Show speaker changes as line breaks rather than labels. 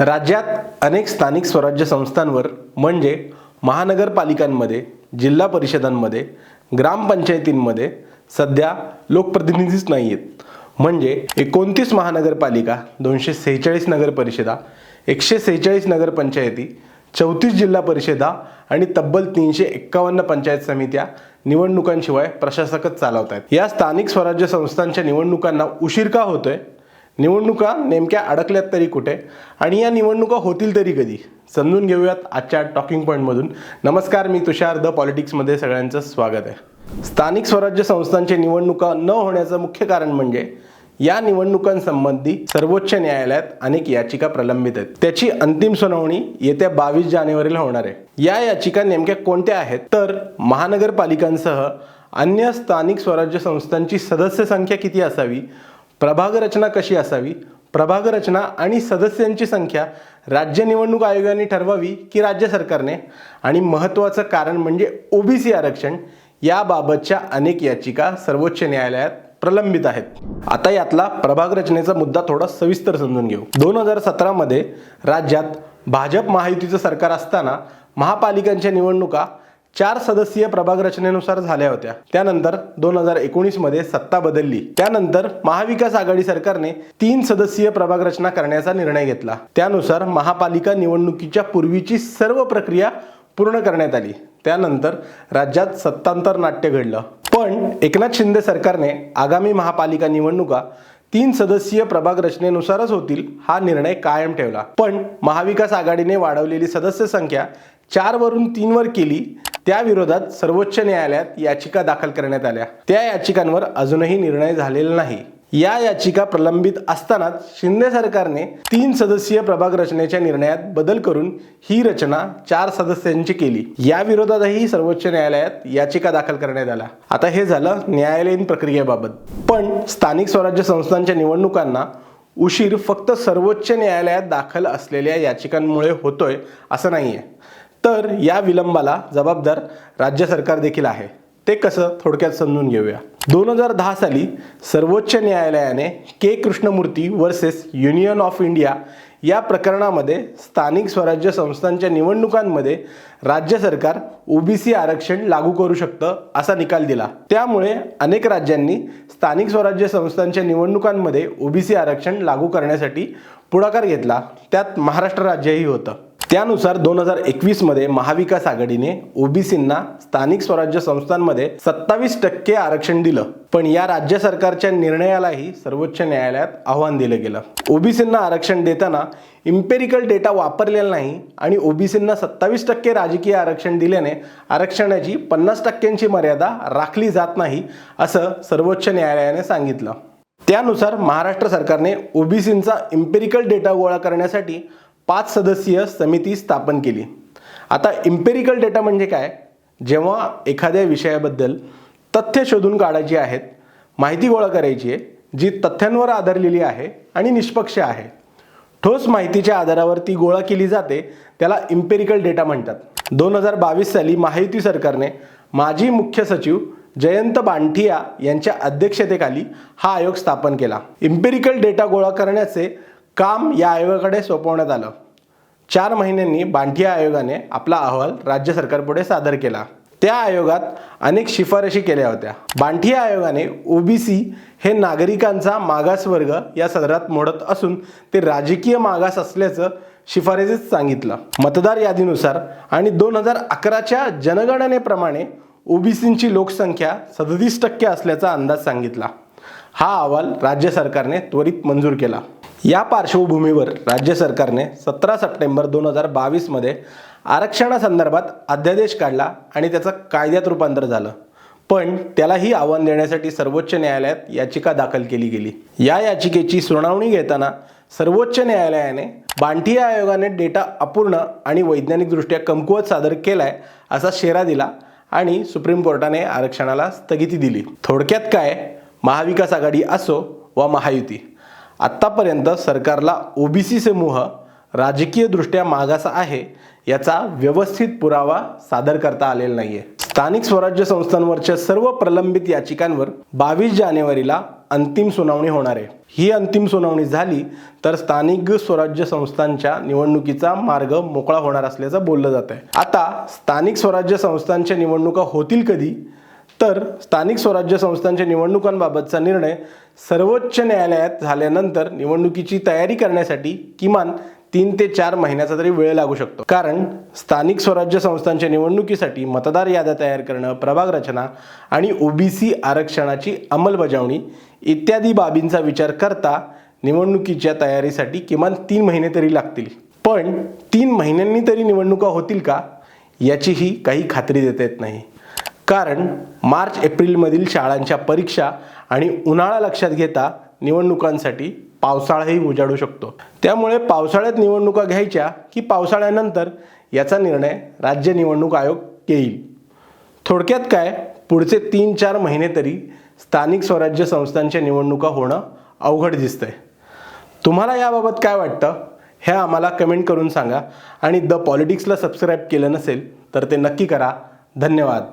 राज्यात अनेक स्थानिक स्वराज्य संस्थांवर म्हणजे महानगरपालिकांमध्ये जिल्हा परिषदांमध्ये ग्रामपंचायतींमध्ये सध्या लोकप्रतिनिधीच नाही आहेत म्हणजे एकोणतीस महानगरपालिका दोनशे सेहेचाळीस नगरपरिषदा एकशे सेहेचाळीस नगरपंचायती चौतीस जिल्हा परिषदा आणि तब्बल तीनशे एक्कावन्न पंचायत समित्या निवडणुकांशिवाय प्रशासकच चालवत आहेत या स्थानिक स्वराज्य संस्थांच्या निवडणुकांना उशीर का होतोय? निवडणुका नेमक्या अडकल्यात तरी कुठे? आणि या निवडणुका होतील तरी कधी? समजून घेऊयात आजच्या टॉकिंग पॉईंटमधून नमस्कार मी तुषार द पॉलिटिक्समध्ये सगळ्यांचं स्वागत आहे. स्थानिक स्वराज्य संस्थांचे निवडणुका न होण्याचं मुख्य कारण म्हणजे या निवडणुकांसंबंधी सर्वोच्च न्यायालयात अनेक याचिका प्रलंबित आहेत. त्याची अंतिम सुनावणी येत्या बावीस जानेवारीला होणार आहे. या याचिका नेमक्या कोणत्या आहेत? तर महानगरपालिकांसह अन्य स्थानिक स्वराज्य संस्थांची सदस्य संख्या किती असावी? प्रभाग रचना कशी असावी? प्रभाग रचना आणि सदस्यांची संख्या राज्य निवडणूक आयोगाने ठरवावी की राज्य सरकारने? आणि महत्त्वाचं कारण म्हणजे ओबीसी आरक्षण याबाबतच्या अनेक याचिका सर्वोच्च न्यायालयात प्रलंबित आहेत. आता यातला प्रभाग रचनेचा मुद्दा थोडा सविस्तर समजून घेऊ. दोन हजार सतरामध्ये राज्यात भाजप महायुतीचं सरकार असताना महापालिकांच्या निवडणुका चार सदस्यीय प्रभाग रचनेनुसार झाल्या होत्या. त्यानंतर दोन हजार एकोणीसमध्ये सत्ता बदलली. त्यानंतर महाविकास आघाडी सरकारने तीन सदस्यीय प्रभाग रचना करण्याचा निर्णय घेतला. त्यानुसार महापालिका निवडणुकीच्या पूर्वीची सर्व प्रक्रिया पूर्ण करण्यात आली. त्यानंतर राज्यात सत्तांतर नाट्य घडलं. पण एकनाथ शिंदे सरकारने आगामी महापालिका निवडणुका तीन सदस्यीय प्रभाग रचनेनुसारच होतील हा निर्णय कायम ठेवला. पण महाविकास आघाडीने वाढवलेली सदस्य संख्या चार वरून तीन वर केली त्या विरोधात सर्वोच्च न्यायालयात याचिका दाखल करण्यात आल्या. त्या याचिकांवर अजूनही निर्णय झालेला नाही. या याचिका प्रलंबित असतानाच शिंदे सरकारने तीन सदस्यीय प्रभाग रचनेच्या निर्णयात बदल करून ही रचना चार सदस्यांची केली. या विरोधातही सर्वोच्च न्यायालयात याचिका दाखल करण्यात आल्या. आता हे झालं न्यायालयीन प्रक्रियेबाबत. पण स्थानिक स्वराज्य संस्थांच्या निवडणुकांना उशीर फक्त सर्वोच्च न्यायालयात दाखल असलेल्या याचिकांमुळे होतोय असं नाहीये. तर या विलंबाला जबाबदार राज्य सरकार देखील आहे. ते कसं थोडक्यात समजून घेऊया. दोन हजार दहा साली सर्वोच्च न्यायालयाने K. Krishnamurthy versus union of India या प्रकरणामध्ये स्थानिक स्वराज्य संस्थांच्या निवडणुकांमध्ये राज्य सरकार ओबीसी आरक्षण लागू करू शकतं असा निकाल दिला. त्यामुळे अनेक राज्यांनी स्थानिक स्वराज्य संस्थांच्या निवडणुकांमध्ये ओबीसी आरक्षण लागू करण्यासाठी पुढाकार घेतला. त्यात महाराष्ट्र राज्यही होतं. त्यानुसार दोन हजार एकवीसमध्ये महाविकास आघाडीने ओबीसींना स्थानिक स्वराज्य संस्थांमध्ये सत्तावीस टक्के आरक्षण दिलं. पण या राज्य सरकारच्या निर्णयालाही सर्वोच्च न्यायालयात आव्हान दिलं गेलं. ओबीसींना आरक्षण देताना इम्पेरिकल डेटा वापरलेला नाही आणि ओबीसींना सत्तावीस टक्के राजकीय आरक्षण दिल्याने आरक्षणाची पन्नास टक्क्यांची मर्यादा राखली जात नाही असं सर्वोच्च न्यायालयाने सांगितलं. त्यानुसार महाराष्ट्र सरकारने ओबीसींचा इम्पेरिकल डेटा गोळा करण्यासाठी पाच सदस्यीय समिती स्थापन केली. आता इम्पेरिकल डेटा म्हणजे काय? जेव्हा एखाद्या विषयाबद्दल तथ्य शोधून काढायची आहेत माहिती गोळा करायची आहे जी तथ्यांवर आधारलेली आहे आणि निष्पक्ष आहे. ठोस माहितीच्या आधारावर ती गोळा केली जाते त्याला इम्पेरिकल डेटा म्हणतात. दोन हजार बावीस साली महायुती सरकारने माजी मुख्य सचिव जयंत बांठिया यांच्या अध्यक्षतेखाली हा आयोग स्थापन केला. इम्पेरिकल डेटा गोळा करण्याचे काम या आयोगाकडे सोपवण्यात आलं. चार महिन्यांनी बांठिया आयोगाने आपला अहवाल राज्य सरकारपुढे सादर केला. त्या आयोगात अनेक शिफारशी केल्या होत्या. बांठिया आयोगाने ओबीसी हे नागरिकांचा मागासवर्ग या सदरात मोडत असून ते राजकीय मागास असल्याचं शिफारसीत सांगितलं. मतदार यादीनुसार आणि दोन हजार अकराच्या जनगणनेप्रमाणे ओबीसींची लोकसंख्या सदतीस टक्के असल्याचा अंदाज सांगितला. हा अहवाल राज्य सरकारने त्वरित मंजूर केला. या पार्श्वभूमीवर राज्य सरकारने सतरा सप्टेंबर दोन हजार बावीसमध्ये आरक्षणासंदर्भात अध्यादेश काढला आणि त्याचं कायद्यात रूपांतर झालं. पण त्यालाही आव्हान देण्यासाठी सर्वोच्च न्यायालयात याचिका दाखल केली गेली. या याचिकेची सुनावणी घेताना सर्वोच्च न्यायालयाने बांठिया आयोगाने डेटा अपूर्ण आणि वैज्ञानिकदृष्ट्या कमकुवत सादर केलाय असा शेरा दिला आणि सुप्रीम कोर्टाने आरक्षणाला स्थगिती दिली. थोडक्यात काय? महाविकास आघाडी असो वा महायुती. आत्तापर्यंत सरकारला ओबीसी समूह राजकीयदृष्ट्या मागासा आहे याचा व्यवस्थित पुरावा सादर करता आलेला नाही आहे स्थानिक स्वराज्य संस्थांवरच्या सर्व प्रलंबित याचिकांवर बावीस जानेवारीला अंतिम सुनावणी होणार आहे. ही अंतिम सुनावणी झाली तर स्थानिक स्वराज्य संस्थांच्या निवडणुकीचा मार्ग मोकळा होणार असल्याचं बोललं जात आहे आता स्थानिक स्वराज्य संस्थांच्या निवडणुका होतील कधी? तर स्थानिक स्वराज्य संस्थांच्या निवडणुकांबाबतचा निर्णय सर्वोच्च न्यायालयात झाल्यानंतर निवडणुकीची तयारी करण्यासाठी किमान तीन ते चार महिन्याचा तरी वेळ लागू शकतो. कारण स्थानिक स्वराज्य संस्थांच्या निवडणुकीसाठी मतदार याद्या तयार करणं प्रभाग रचना आणि ओबीसी आरक्षणाची अंमलबजावणी इत्यादी बाबींचा विचार करता निवडणुकीच्या तयारीसाठी किमान तीन महिने तरी लागतील. पण तीन महिन्यांनी तरी निवडणुका होतील का? याचीही काही खात्री देता येत नाही. कारण मार्च एप्रिलमधील शाळांच्या परीक्षा आणि उन्हाळा लक्षात घेता निवडणुकांसाठी पावसाळाही उजाडू शकतो. त्यामुळे पावसाळ्यात निवडणुका घ्यायच्या की पावसाळ्यानंतर याचा निर्णय राज्य निवडणूक आयोग येईल थोडक्यात काय? पुढचे तीन चार महिने तरी स्थानिक स्वराज्य संस्थांच्या निवडणुका होणं अवघड दिसतंय. तुम्हाला याबाबत काय वाटतं? हे आम्हाला कमेंट करून सांगा आणि द पॉलिटिक्सला सबस्क्राईब केलं नसेल तर ते नक्की करा. धन्यवाद.